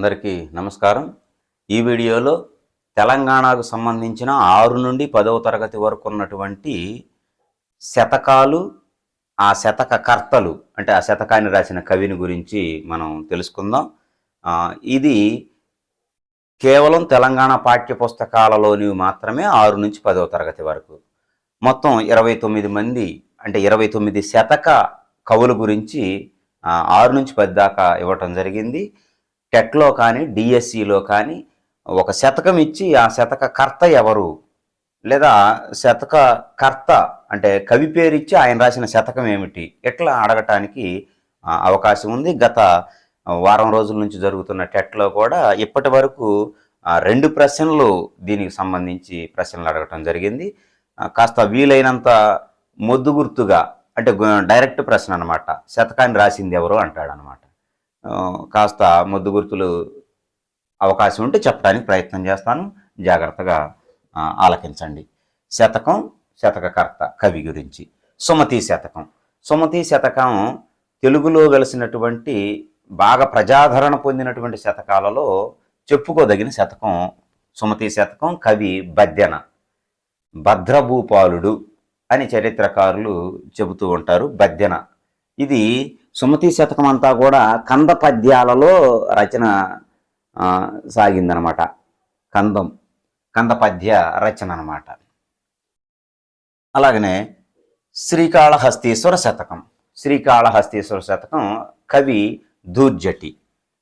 అందరికీ నమస్కారం. ఈ వీడియోలో తెలంగాణకు సంబంధించిన ఆరు నుండి పదవ తరగతి వరకు ఉన్నటువంటి శతకాలు ఆ శతక కర్తలు అంటే ఆ శతకాన్ని రాసిన కవిని గురించి మనం తెలుసుకుందాం. ఇది కేవలం తెలంగాణ పాఠ్య పుస్తకాలలోనివి మాత్రమే ఆరు నుంచి పదవ తరగతి వరకు. మొత్తం ఇరవై తొమ్మిది మంది అంటే ఇరవై తొమ్మిది శతక కవుల గురించి ఆరు నుంచి పది దాకా ఇవ్వటం జరిగింది. టెట్లో కానీ డిఎస్సిలో కానీ ఒక శతకం ఇచ్చి ఆ శతక కర్త ఎవరు? లేదా శతక కర్త అంటే కవి పేరు ఇచ్చి ఆయన రాసిన శతకం ఏమిటి? ఎట్లా అడగటానికి అవకాశం ఉంది. గత వారం రోజుల నుంచి జరుగుతున్న టెట్లో కూడా ఇప్పటి వరకు రెండు ప్రశ్నలు దీనికి సంబంధించి ప్రశ్నలు అడగటం జరిగింది. కాస్త వీలైనంత మొద్దు గుర్తుగా అంటే డైరెక్ట్ ప్రశ్న అనమాట శతకాన్ని రాసింది ఎవరు అంటాడు అనమాట కాస్త మొద్దు గుర్తులు అవకాశం ఉంటే చెప్పడానికి ప్రయత్నం చేస్తాను. జాగ్రత్తగా ఆలకించండి. శతకం శతకకర్త కవి గురించి. సుమతి శతకం. సుమతి శతకం తెలుగులో వెలిసినటువంటి బాగా ప్రజాదరణ పొందినటువంటి శతకాలలో చెప్పుకోదగిన శతకం సుమతి శతకం కవి బద్దెన. భద్రభూపాలుడు అని చరిత్రకారులు చెబుతూ ఉంటారు బద్దెన. ఇది సుమతి శతకం అంతా కూడా కంద పద్యాలలో రచన సాగిందనమాట. కందం కంద పద్య రచన అనమాట. అలాగనే శ్రీకాళహస్తీశ్వర శతకం. శ్రీకాళహస్తీశ్వర శతకం కవి దూర్జటి.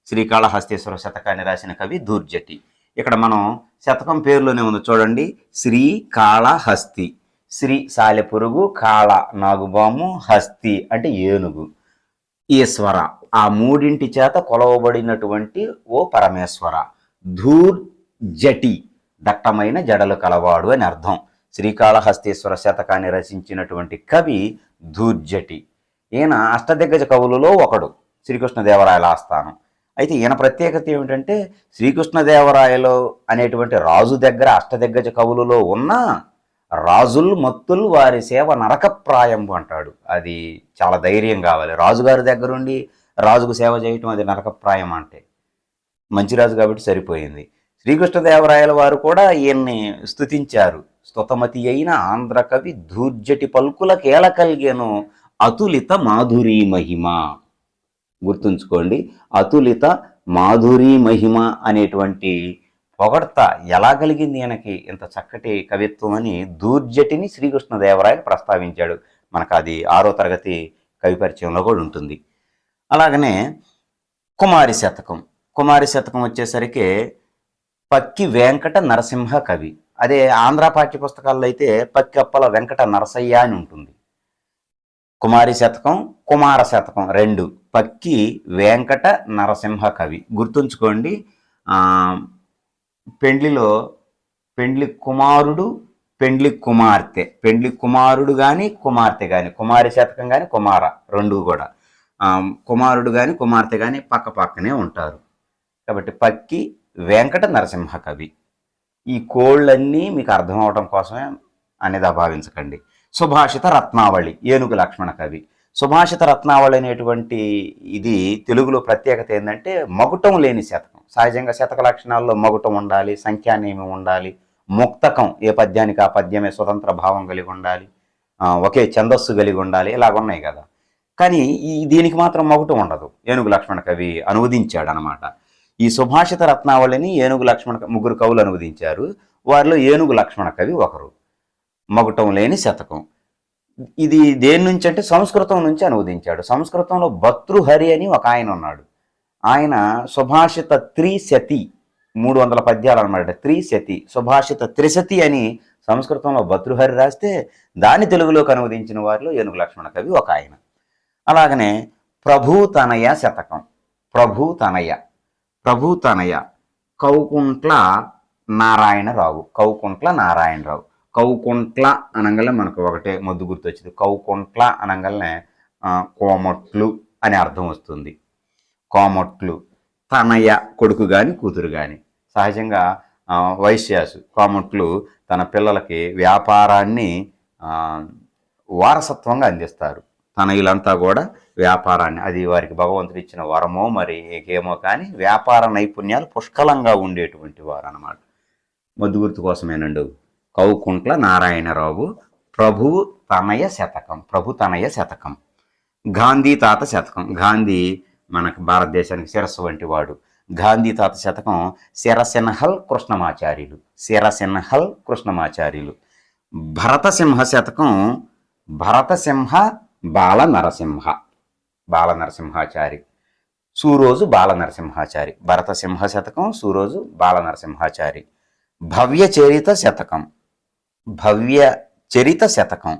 శ్రీకాళహస్తీశ్వర శతకాన్ని రాసిన కవి దూర్జటి. ఇక్కడ మనం శతకం పేరులోనే ఉంది చూడండి. శ్రీకాళహస్తి. శ్రీ సాలెపురుగు కాళ నాగుబాము హస్తి అంటే ఏనుగు. ఈశ్వర ఆ మూడింటి చేత కొలవబడినటువంటి ఓ పరమేశ్వర. ధూర్ జటి దట్టమైన జడలు కలవాడు అని అర్థం. శ్రీకాళహస్తీశ్వర శతకాన్ని రచించినటువంటి కవి ధూర్జటి ఈయన అష్టదిగ్గజ కవులలో ఒకడు శ్రీకృష్ణదేవరాయల ఆస్థానం. అయితే ఈయన ప్రత్యేకత ఏమిటంటే శ్రీకృష్ణదేవరాయలు అనేటువంటి రాజు దగ్గర అష్టదిగ్గజ కవులలో ఉన్న రాజుల్ మత్తుల్ వారి సేవ నరకప్రాయంబు అంటాడు. అది చాలా ధైర్యం కావాలి. రాజుగారి దగ్గరుండి రాజుకు సేవ చేయటం అది నరకప్రాయం అంటే మంచి రాజు కాబట్టి సరిపోయింది. శ్రీకృష్ణదేవరాయల వారు కూడా ఈయన్ని స్తుతించారు. స్తుతమతి అయిన ఆంధ్రకవి ధూర్జటి పలుకుల కేల కలిగేను అతులిత మాధురీ మహిమ. గుర్తుంచుకోండి అతులిత మాధురీ మహిమ అనేటువంటి పొగడ్త ఎలా కలిగింది ఈయనకి? ఇంత చక్కటి కవిత్వం అని దూర్జటిని శ్రీకృష్ణదేవరాయలు ప్రస్తావించాడు. మనకు అది ఆరో తరగతి కవి పరిచయంలో కూడా ఉంటుంది. అలాగనే కుమారి శతకం. కుమారి శతకం వచ్చేసరికి పక్కి వెంకట నరసింహ కవి. అదే ఆంధ్ర పాఠ్య పుస్తకాల్లో అయితే పక్కెప్పల వెంకట నరసయ్య అని ఉంటుంది. కుమారి శతకం కుమార శతకం రెండు. పక్కి వెంకట నరసింహ కవి. గుర్తుంచుకోండి పెండ్లిలో పెండ్లి కుమారుడు పెండ్లి కుమార్తె. పెండ్లి కుమారుడు కానీ కుమార్తె కానీ కుమారి శతకం కానీ కుమార రెండు కూడా. కుమారుడు కానీ కుమార్తె కానీ పక్క పక్కనే ఉంటారు. కాబట్టి పక్కి వెంకట నరసింహ కవి. ఈ కోళ్ళన్నీ మీకు అర్థం అవడం కోసమే అనేది భావించకండి. సుభాషిత రత్నావళి ఏనుగు లక్ష్మణ కవి. సుభాషిత రత్నావళి అనేటువంటి ఇది తెలుగులో ప్రత్యేకత ఏంటంటే మగుటం లేని శతకం. సహజంగా శతక లక్షణాల్లో మగుటం ఉండాలి సంఖ్యానేమి ఉండాలి ముక్తకం ఏ పద్యానికి ఆ పద్యమే స్వతంత్ర భావం కలిగి ఉండాలి ఒకే ఛందస్సు కలిగి ఉండాలి ఇలాగున్నాయి కదా. కానీ ఈ దీనికి మాత్రం మగుటం ఉండదు. ఏనుగు లక్ష్మణ కవి అనువదించాడు అనమాట ఈ సుభాషిత రత్నావళిని ఏనుగు లక్ష్మణ ముగ్గురు కవులు అనువదించారు. వారిలో ఏనుగు లక్ష్మణ కవి ఒకరు. మగుటం లేని శతకం. ఇది దేని నుంచి అంటే సంస్కృతం నుంచి అనువదించాడు. సంస్కృతంలో భర్తృహరి అని ఒక ఆయన ఉన్నాడు. ఆయన సుభాషిత త్రిశతి మూడు వందల పద్యాలు అనమాట. త్రిశతి సుభాషిత త్రిశతి అని సంస్కృతంలో భర్తృహరి రాస్తే దాని తెలుగులోకి అనువదించిన వారిలో ఏనుగు లక్ష్మణ కవి ఒక ఆయన. అలాగనే ప్రభూతనయ శతకం. ప్రభూతనయ ప్రభూతనయ కౌకుంట్ల నారాయణరావు కౌకుంట్ల నారాయణరావు. కౌకుంట్ల అనగానే మనకు ఒకటే మొద్దు గుర్తొచ్చింది. కౌకుంట్ల అనగానే కోమట్లు అనే అర్థం వస్తుంది. కోమట్లు తనయ కొడుకు కానీ కూతురు కానీ సహజంగా వైశ్యాసు కోమట్లు తన పిల్లలకి వ్యాపారాన్ని వారసత్వంగా అందిస్తారు. తనయులంతా కూడా వ్యాపారాన్ని. అది వారికి భగవంతుడు ఇచ్చిన వరమో మరి ఏకేమో కానీ వ్యాపార నైపుణ్యాలు పుష్కలంగా ఉండేటువంటి వారు అన్నమాట మొద్దు గుర్తు కోసమేనండు? కౌకుంట్ల నారాయణరావు ప్రభువు తనయ శతకం ప్రభు తనయ శతకం గాంధీ తాత శతకం. గాంధీ మనకు భారతదేశానికి శిరస్సు వంటి వాడు. గాంధీ తాత శతకం శిరసిన్హల్ కృష్ణమాచార్యులు శిరసిన్హల్ కృష్ణమాచార్యులు. భరతసింహ శతకం భరతసింహ బాల నరసింహ బాల నరసింహాచారి సూరోజు బాల నరసింహాచారి భరతసింహ శతకం సూరోజు బాల నరసింహాచారి భవ్య చరిత శతకం భవ్య చరిత శతకం.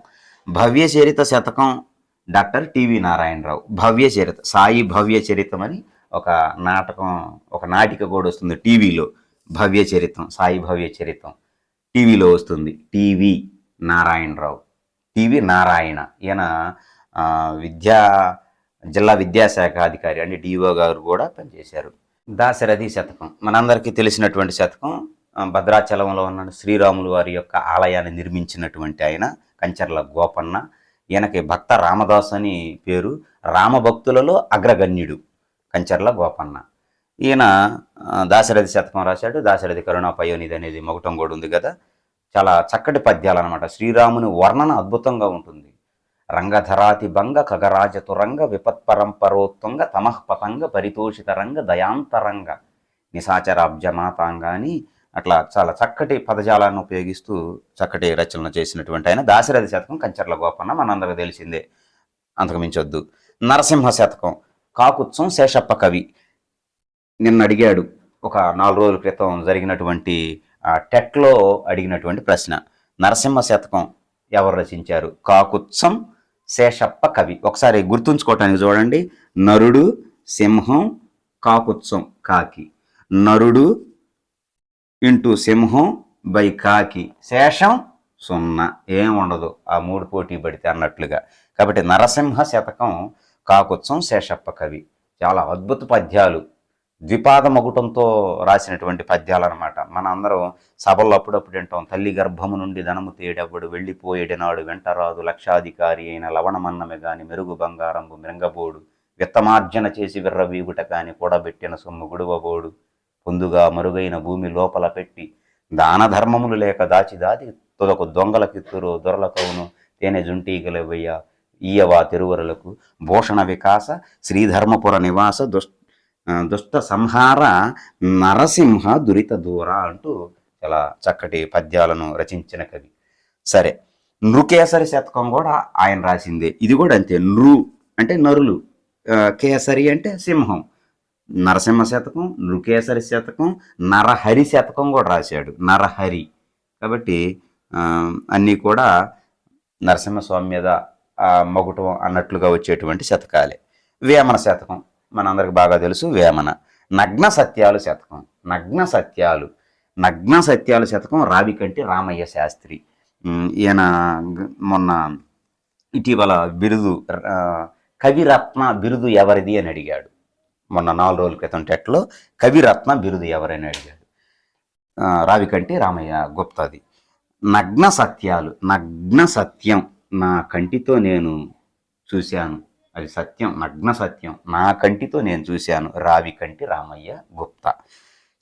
Bhavya Charitha Shatakam doctor TV Narayanarao. భవ్య చరిత సాయి భవ్య చరితం అని ఒక నాటకం ఒక నాటిక కూడా వస్తుంది టీవీలో భవ్య చరితం సాయి భవ్య చరితం టీవీలో వస్తుంది టీవీ నారాయణరావు. టీవీ నారాయణ. ఈయన విద్యా జిల్లా విద్యాశాఖ అధికారి అంటే డిఓ గారు కూడా పనిచేశారు. దాశరథి శతకం. మనందరికీ తెలిసినటువంటి శతకం భద్రాచలంలో ఉన్న శ్రీరాములు వారి యొక్క ఆలయాన్ని నిర్మించినటువంటి ఆయన కంచర్ల గోపన్న. ఈయనకి భక్త రామదాస్ అని పేరు. రామభక్తులలో అగ్రగణ్యుడు కంచర్ల గోపన్న. ఈయన దాశరథి శతకం రాశాడు. దాశరథి కరుణా పయోనిధి అనేది మొగటం కూడా ఉంది కదా. చాలా చక్కటి పద్యాలు అనమాట శ్రీరాముని వర్ణన అద్భుతంగా ఉంటుంది. రంగధరాతి భంగ ఖగరాజ తురంగ విపత్పరంపరోత్తుంగ తమః పతంగ పరితోషిత రంగ దయాంతరంగ నిశాచరాబ్జమాతాంగ అని అట్లా చాలా చక్కటి పదజాలాన్ని ఉపయోగిస్తూ చక్కటి రచనలు చేసినటువంటి ఆయన. దాశరథి శతకం కంచర్ల గోపన్న మనందరికి తెలిసిందే. అంతకు మించొద్దు నరసింహ శతకం కాకుత్సం శేషప్ప కవి నిన్న అడిగాడు. ఒక నాలుగు రోజుల క్రితం జరిగినటువంటి ఆ, టెట్లో అడిగినటువంటి ప్రశ్న. నరసింహ శతకం ఎవరు రచించారు? కాకుత్సం శేషప్ప కవి. ఒకసారి గుర్తుంచుకోవటానికి చూడండి. నరుడు సింహం కాకుత్సం కాకి. నరుడు ఇంటూ సింహం బై కాకి. శేషం సున్నా. ఏం ఉండదు. ఆ మూడు పోటీ పడితే అన్నట్లుగా. కాబట్టి నరసింహ శతకం కాకుత్సం శేషప్ప కవి. చాలా అద్భుత పద్యాలు. ద్విపాద మగుటంతో రాసినటువంటి పద్యాలు అనమాట మన అందరం సభల్లో అప్పుడప్పుడు వింటాం. తల్లి గర్భము నుండి ధనము తేడెవ్వడు వెళ్ళిపోయేడినాడు వెంటరాదు లక్షాధికారి అయిన లవణమన్నమే గాని మెరుగు బంగారంబు మృంగబోడు విత్తమార్జన చేసి విర్రవీగుట కాని కూడబెట్టిన సొమ్ము గుడువబోడు. పొందుగా మరుగైన భూమి లోపల పెట్టి దాన ధర్మములు లేక దాచి దాచి తుదకు దొంగల కిత్తురు దొరలకవును తేనె జుంటీగలవయ్య ఈయవా తిరువరులకు. భూషణ వికాస శ్రీధర్మపుర నివాస దుష్ దుష్ట సంహార నరసింహ దురిత దూర అంటూ చాలా చక్కటి పద్యాలను రచించిన కవి. సరే నృకేసరి శతకం కూడా ఆయన రాసిందే. ఇది కూడా అంతే నృ అంటే నరులు కేసరి అంటే సింహం. నరసింహ శతకం నృకేశ్వరి శతకం నరహరి శతకం కూడా రాశాడు. నరహరి. కాబట్టి అన్నీ కూడా నరసింహస్వామి మీద మగుటం అన్నట్లుగా వచ్చేటువంటి శతకాలే. వేమన శతకం. మనందరికి బాగా తెలుసు వేమన. నగ్న సత్యాలు శతకం. నగ్న సత్యాలు. నగ్న సత్యాలు శతకం రావికంటి రామయ్య శాస్త్రి. ఈయన మొన్న ఇటీవల బిరుదు కవిరత్న బిరుదు ఎవరిది అని అడిగాడు. మొన్న నాలుగు రోజుల క్రితం టెట్లో కవిరత్న బిరుదు ఎవరైనా అడిగాడు రావికంటి రామయ్య గుప్తాది. నగ్న సత్యాలు నగ్న సత్యం నా కంటితో నేను చూశాను. అది సత్యం నగ్న సత్యం నా కంటితో నేను చూశాను. రావికంటి రామయ్య గుప్తా.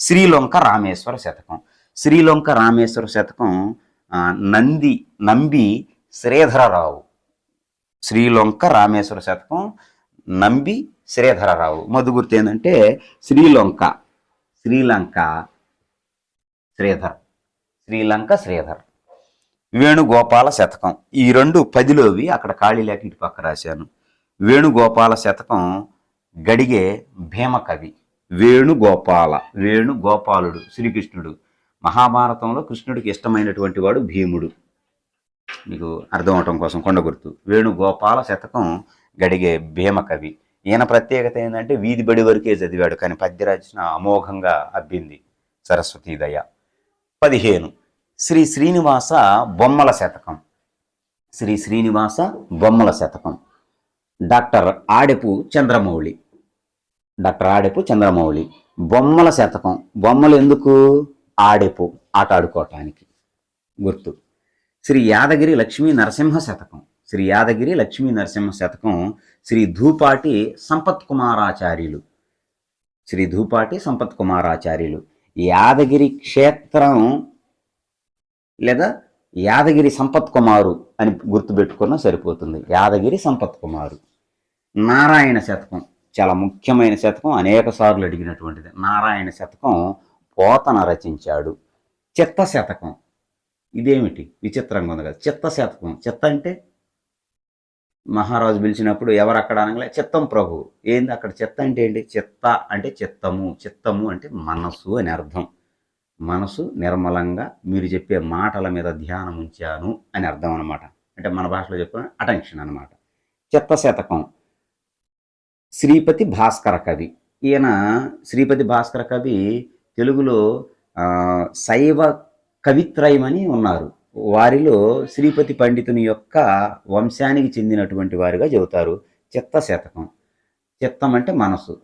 శ్రీలంక రామేశ్వర శతకం. శ్రీలంక రామేశ్వర శతకం నంది నంబి శ్రీధరరావు. శ్రీలంక రామేశ్వర శతకం నంబి శ్రీధరరావు. మధుగుర్తి ఏంటంటే శ్రీలంక శ్రీలంక శ్రీధర్ శ్రీలంక శ్రీధర్. వేణుగోపాల శతకం. ఈ రెండు పదిలోవి అక్కడ ఖాళీ లేక ఇటు పక్క రాశాను. వేణుగోపాల శతకం గడిగే భీమకవి. వేణుగోపాల వేణుగోపాలుడు శ్రీకృష్ణుడు. మహాభారతంలో కృష్ణుడికి ఇష్టమైనటువంటి వాడు భీముడు. మీకు అర్థం అవటం కోసం కొండ గుర్తు. వేణుగోపాల శతకం గడిగే భీమకవి. ఈయన ప్రత్యేకత ఏంటంటే వీధి బడి వరకే చదివాడు కానీ పద్య రచన అమోఘంగా అబ్బింది సరస్వతీదయ పదిహేను శ్రీ శ్రీనివాస బొమ్మల శతకం. శ్రీ శ్రీనివాస బొమ్మల శతకం. డాక్టర్ ఆడెపు చంద్రమౌళి. డాక్టర్ ఆడెపు చంద్రమౌళి. బొమ్మల శతకం. బొమ్మలు ఎందుకు? ఆడెపు ఆట ఆడుకోవటానికి. గుర్తు. శ్రీ యాదగిరి లక్ష్మీ నరసింహ శతకం. శ్రీ యాదగిరి లక్ష్మీ నరసింహ శతకం శ్రీ ధూపాటి సంపత్ కుమారాచార్యులు శ్రీ ధూపాటి సంపత్ కుమారాచార్యులు యాదగిరి క్షేత్రం లేదా యాదగిరి సంపత్ కుమారు అని గుర్తుపెట్టుకున్నా సరిపోతుంది. యాదగిరి సంపత్ కుమారు నారాయణ శతకం చాలా ముఖ్యమైన శతకం. అనేక సార్లు అడిగినటువంటిది. నారాయణ శతకం పోతన రచించాడు. చిత్త శతకం. ఇదేమిటి? విచిత్రంగా ఉంది కదా. చిత్త శతకం. చిత్త అంటే? మహారాజు పిలిచినప్పుడు ఎవరు అక్కడ అనగలే చిత్తం ప్రభు. ఏంది అక్కడ చిత్త అంటే ఏంటి? చిత్త అంటే చిత్తము. చిత్తము అంటే మనసు అని అర్థం. మనసు నిర్మలంగా మీరు చెప్పే మాటల మీద ధ్యానం ఉంచాను అని అర్థం అనమాట అంటే మన భాషలో చెప్పిన అటెన్షన్ అనమాట చిత్త శతకం. శ్రీపతి భాస్కర కవి. ఈయన శ్రీపతి భాస్కర కవి తెలుగులో శైవ కవిత్రయం అని ఉన్నారు. వారిలో శ్రీపతి పండితుని యొక్క వంశానికి చెందినటువంటి వారిగా చెబుతారు. చిత్త శతకం. చిత్తం అంటే మనసు.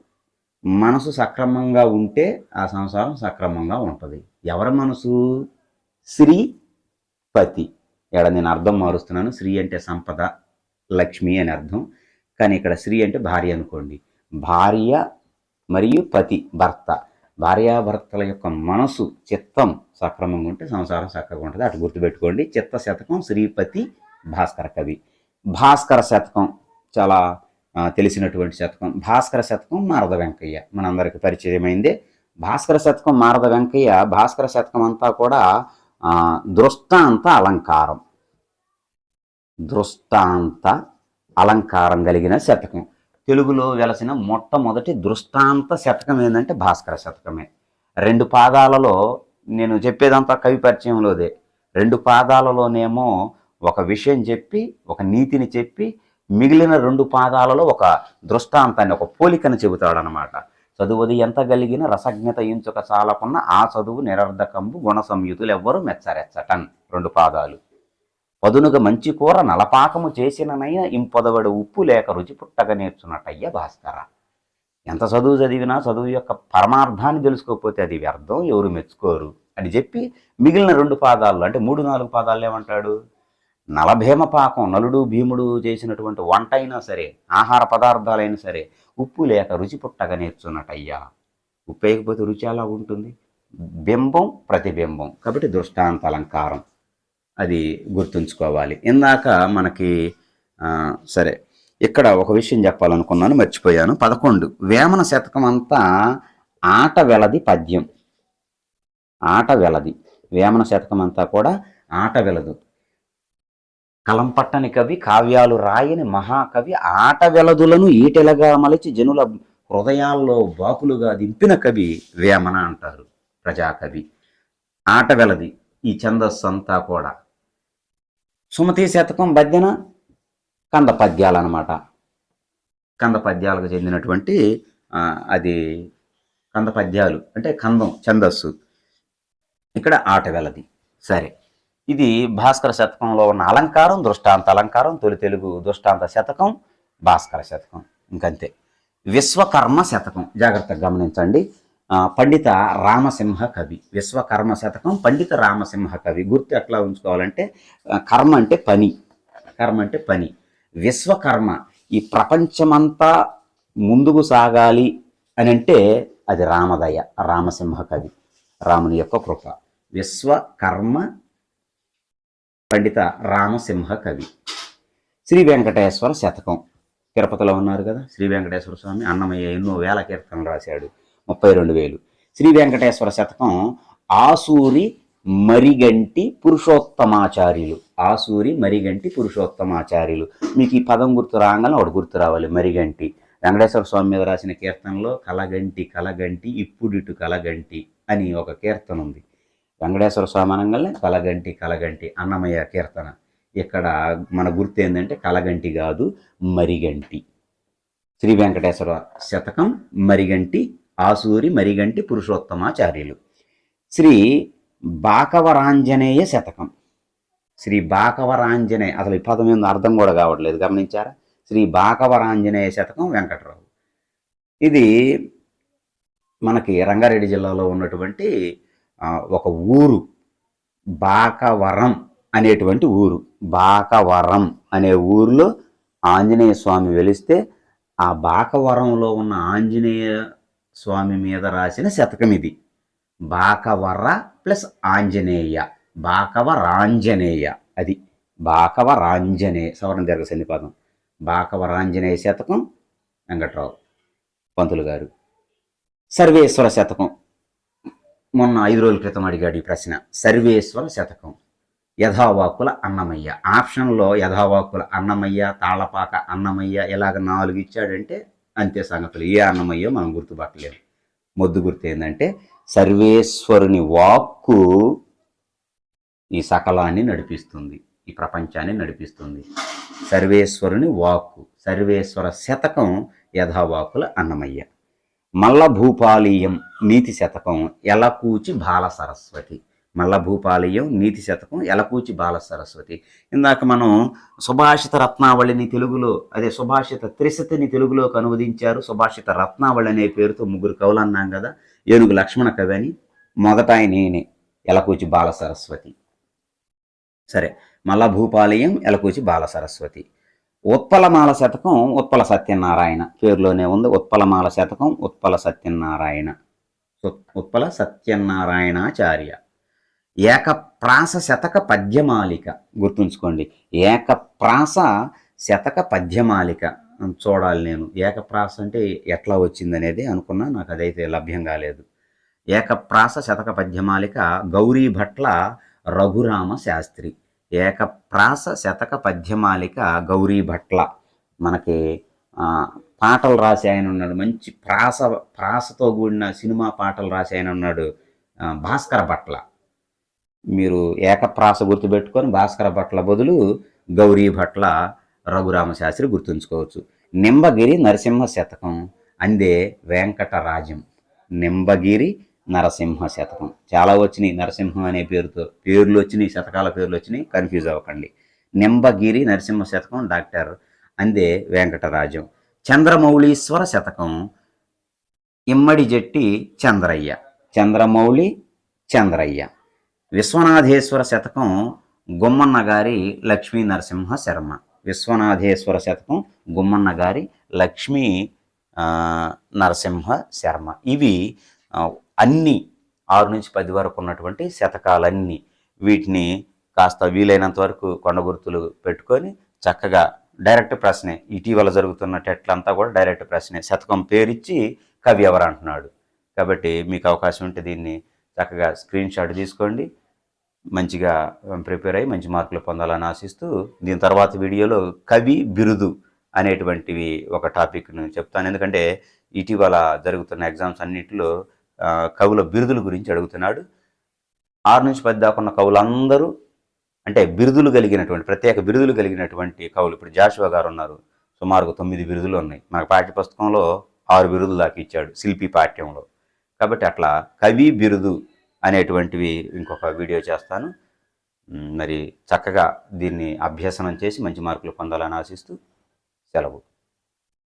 మనసు సక్రమంగా ఉంటే ఆ సంసారం సక్రమంగా ఉంటుంది. ఎవరి మనసు? శ్రీపతి. ఇక్కడ నేను అర్థం మారుస్తున్నాను. శ్రీ అంటే సంపద లక్ష్మి అని అర్థం. కానీ ఇక్కడ శ్రీ అంటే భార్య అనుకోండి. భార్య మరియు పతి భర్త. భార్యాభర్తల యొక్క మనసు చిత్తం సక్రమంగా ఉంటే సంసారం చక్కగా ఉంటుంది. అటు గుర్తుపెట్టుకోండి. చిత్త శతకం శ్రీపతి భాస్కర కవి. భాస్కర శతకం చాలా తెలిసినటువంటి శతకం. భాస్కర శతకం మారద వెంకయ్య. మనందరికీ పరిచయమైందే భాస్కర శతకం మారద వెంకయ్య భాస్కర శతకం అంతా కూడా దృష్టాంత అలంకారం. దృష్టాంత అలంకారం కలిగిన శతకం. తెలుగులో వెలసిన మొట్టమొదటి దృష్టాంత శతకం ఏంటంటే భాస్కర శతకమే. రెండు పాదాలలో నేను చెప్పేదంతా కవి పరిచయంలోదే. రెండు పాదాలలోనేమో ఒక విషయం చెప్పి ఒక నీతిని చెప్పి మిగిలిన రెండు పాదాలలో ఒక దృష్టాంతాన్ని ఒక పోలికను చెబుతాడనమాట చదువుది ఎంత గలిగిన రసజ్ఞత ఇంచుక చాలకున్న ఆ చదువు నిరర్ధకంబు గుణ సంయుతులు ఎవ్వరూ మెచ్చరెచ్చటన్ రెండు పాదాలు. పదునుగా మంచి కూర నలపాకము చేసిననైనా ఇంపొదవడు ఉప్పు లేక రుచి పుట్టక నేర్చున్నట్టయ్య భాస్కర. ఎంత చదువు చదివినా చదువు యొక్క పరమార్థాన్ని తెలుసుకోకపోతే అది వ్యర్థం ఎవరు మెచ్చుకోరు అని చెప్పి మిగిలిన రెండు పాదాల్లో అంటే మూడు నాలుగు పాదాలు ఏమంటాడు? నలభీమ పాకం నలుడు భీముడు చేసినటువంటి వంట అయినా సరే ఆహార పదార్థాలైనా సరే ఉప్పు లేక రుచి పుట్టగా నేర్చున్నట్టయ్యా ఉప్పు వేయకపోతే రుచి ఎలా ఉంటుంది? బింబం ప్రతిబింబం. కాబట్టి దృష్టాంత అలంకారం. అది గుర్తుంచుకోవాలి. ఇందాక మనకి సరే ఇక్కడ ఒక విషయం చెప్పాలనుకున్నాను మర్చిపోయాను. పదకొండు. వేమన శతకం అంతా ఆట వెలది పద్యం. ఆట వెలది. వేమన శతకం అంతా కూడా ఆట వెలదు. కలంపట్టని కవి కావ్యాలు రాయని మహాకవి ఆట వెలదులను ఈటెలగా మలచి జనుల హృదయాల్లో బాపులుగా దింపిన కవి వేమన అంటారు ప్రజాకవి. ఆట వెలది. ఈ ఛందస్సు అంతా కూడా. సుమతి శతకం బద్దెన కంద పద్యాలు అనమాట కంద పద్యాలకు చెందినటువంటి అది కంద పద్యాలు అంటే కందం ఛందస్సు. ఇక్కడ ఆట వెలది. సరే. ఇది భాస్కర శతకంలో ఉన్న అలంకారం దృష్టాంత అలంకారం తొలి తెలుగు దృష్టాంత శతకం భాస్కర శతకం. ఇంకంతే. విశ్వకర్మ శతకం. జాగ్రత్తగా గమనించండి. పండిత రామసింహ కవి విశ్వకర్మ శతకం పండిత రామసింహ కవి. గుర్తు ఎట్లా ఉంచుకోవాలంటే కర్మ అంటే పని. కర్మ అంటే పని. విశ్వకర్మ ఈ ప్రపంచమంతా ముందుకు సాగాలి అని అంటే అది రామదయ రామసింహ కవి రాముని యొక్క కృప. విశ్వకర్మ పండిత రామసింహ కవి. శ్రీ వెంకటేశ్వర శతకం. తిరుపతిలో ఉన్నారు కదా శ్రీ వెంకటేశ్వర స్వామి అన్నమయ్య ఎన్నో వేల కీర్తనలు రాశాడు. ముప్పై రెండు వేలు. శ్రీ వెంకటేశ్వర శతకం ఆసూరి మరిగంటి పురుషోత్తమాచార్యులు. ఆసూరి మరిగంటి పురుషోత్తమాచార్యులు. మీకు ఈ పదం గుర్తు రాగానే ఒకటి గుర్తు రావాలి. మరిగంటి. వెంకటేశ్వర స్వామి మీద రాసిన కీర్తనలో కలగంటి కలగంటి ఇప్పుడిటు కలగంటి అని ఒక కీర్తన ఉంది. వెంకటేశ్వర స్వామి అనగానే కలగంటి కలగంటి అన్నమయ్య కీర్తన. ఇక్కడ మన గుర్తు ఏంటంటే కలగంటి కాదు మరిగంటి. శ్రీ వెంకటేశ్వర శతకం మరిగంటి ఆసూరి మరిగంటి పురుషోత్తమాచార్యులు. శ్రీ బాకవరాంజనేయ శతకం. శ్రీ బాకవరాంజనేయ అసలు ఈ పదం ఏందో అర్థం కూడా కావట్లేదు గమనించారా? శ్రీ బాకవరాంజనేయ శతకం వెంకటరావు. ఇది మనకి రంగారెడ్డి జిల్లాలో ఉన్నటువంటి ఒక ఊరు. బాకవరం అనేటువంటి ఊరు. బాకవరం అనే ఊరిలో ఆంజనేయ స్వామి వెలిస్తే ఆ బాకవరంలో ఉన్న ఆంజనేయ స్వామి మీద రాసిన శతకం ఇది బాకవర ప్లస్ ఆంజనేయ. బాకవరాంజనేయ. అది బాకవరాంజనేయ సవర్ణ దీర్ఘ సన్నిపాదం. బాకవరాంజనేయ శతకం వెంకట్రావు పంతులు గారు. సర్వేశ్వర శతకం. మొన్న ఐదు రోజుల క్రితం అడిగాడు ఈ ప్రశ్న. సర్వేశ్వర శతకం. యథావాకుల అన్నమయ్య. ఆప్షన్లో యథావాకుల అన్నమయ్య తాళపాక అన్నమయ్య ఇలాగ నాలుగు ఇచ్చాడంటే అంతే సంగతులు. ఏ అన్నమయ్యో మనం గుర్తుపట్టలేము మొద్దు గుర్తు ఏంటంటే సర్వేశ్వరుని వాక్కు ఈ సకలాన్ని నడిపిస్తుంది. ఈ ప్రపంచాన్ని నడిపిస్తుంది. సర్వేశ్వరుని వాక్కు సర్వేశ్వర శతకం యథావాకుల అన్నమయ్య. మల్ల భూపాలీయం నీతి శతకం ఎలకూచి బాల సరస్వతి మల్లభూపాలయం నీతి శతకం ఎలకూచి బాల సరస్వతి ఇందాక మనం సుభాషిత రత్నావళిని తెలుగులో అదే సుభాషిత త్రిశతిని తెలుగులోకి అనువదించారు. సుభాషిత రత్నావళి అనే పేరుతో ముగ్గురు కవులు అన్నాం కదా ఏనుగు లక్ష్మణ కవి అని మొదట ఆయన నేనే ఎలకూచి బాల సరస్వతి సరే మల్ల భూపాలయం ఎలకూచి బాల సరస్వతి ఉత్పలమాల శతకం ఉత్పల సత్యనారాయణ పేరులోనే ఉంది. ఉత్పలమాల శతకం ఉత్పల సత్యనారాయణ. ఉత్- ఉత్పల సత్యనారాయణాచార్య. ఏకప్రాస శతక పద్యమాలిక గుర్తుంచుకోండి. ఏకప్రాస శతక పద్యమాలిక చూడాలి నేను. ఏకప్రాస అంటే ఎట్లా వచ్చిందనేది అనుకున్నా నాకు అదైతే లభ్యం కాలేదు. ఏకప్రాస శతక పద్యమాలిక గౌరీ భట్ల రఘురామ శాస్త్రి. ఏకప్రాస శతక పద్యమాలిక గౌరీ భట్ల. మనకి పాటలు రాసి ఆయన ఉన్నాడు. మంచి ప్రాస ప్రాసతో కూడిన సినిమా పాటలు రాసి ఆయన ఉన్నాడు భాస్కర భట్ల. మీరు ఏకప్రాస గుర్తుపెట్టుకొని భాస్కర భట్ల బదులు గౌరీ భట్ల రఘురామ శాస్త్రి గుర్తుంచుకోవచ్చు. నింబగిరి నరసింహ శతకం అందే వెంకటరాజం. నింబగిరి నరసింహ శతకం. చాలా వచ్చినాయి నరసింహం అనే పేరుతో పేర్లు వచ్చినాయి శతకాల పేర్లు వచ్చినాయి కన్ఫ్యూజ్ అవ్వకండి. నింబగిరి నరసింహ శతకం డాక్టర్ అందే వెంకటరాజం. చంద్రమౌళీశ్వర శతకం ఇమ్మడి జట్టి చంద్రయ్య. చంద్రమౌళి చంద్రయ్య. విశ్వనాథేశ్వర శతకం గుమ్మన్న గారి లక్ష్మీ నరసింహ శర్మ. విశ్వనాథేశ్వర శతకం గుమ్మన్న గారి లక్ష్మీ నరసింహ శర్మ. ఇవి అన్ని ఆరు నుంచి పది వరకు ఉన్నటువంటి శతకాలన్నీ వీటిని కాస్త వీలైనంత వరకు కొండ గుర్తులు పెట్టుకొని చక్కగా డైరెక్ట్ ప్రశ్నే ఇటీవల జరుగుతున్న టెట్లంతా కూడా డైరెక్ట్ ప్రశ్నే శతకం పేరిచ్చి కవి ఎవరు అంటున్నాడు. కాబట్టి మీకు అవకాశం ఉంటే దీన్ని చక్కగా స్క్రీన్ షాట్ తీసుకోండి. మంచిగా ప్రిపేర్ అయ్యి మంచి మార్కులు పొందాలని ఆశిస్తూ దీని తర్వాత వీడియోలో కవి బిరుదు అనేటువంటివి ఒక టాపిక్ను చెప్తాను. ఎందుకంటే ఇటీవల జరుగుతున్న ఎగ్జామ్స్ అన్నింటిలో కవుల బిరుదుల గురించి అడుగుతున్నాడు. ఆరు నుంచి పది దాకా ఉన్న కవులందరూ అంటే బిరుదులు కలిగినటువంటి ప్రత్యేక బిరుదులు కలిగినటువంటి కవులు. ఇప్పుడు జాషువా గారు ఉన్నారు. సుమారుగా తొమ్మిది బిరుదులు ఉన్నాయి. మన పాఠ్యపుస్తకంలో ఆరు బిరుదులు దాకా ఇచ్చాడు శిల్పి పాఠ్యంలో. కాబట్టి అట్లా కవి బిరుదు అనేటువంటివి ఇంకొక వీడియో చేస్తాను. మరి చక్కగా దీన్ని అభ్యసనం చేసి మంచి మార్కులు పొందాలని ఆశిస్తూ సెలవు.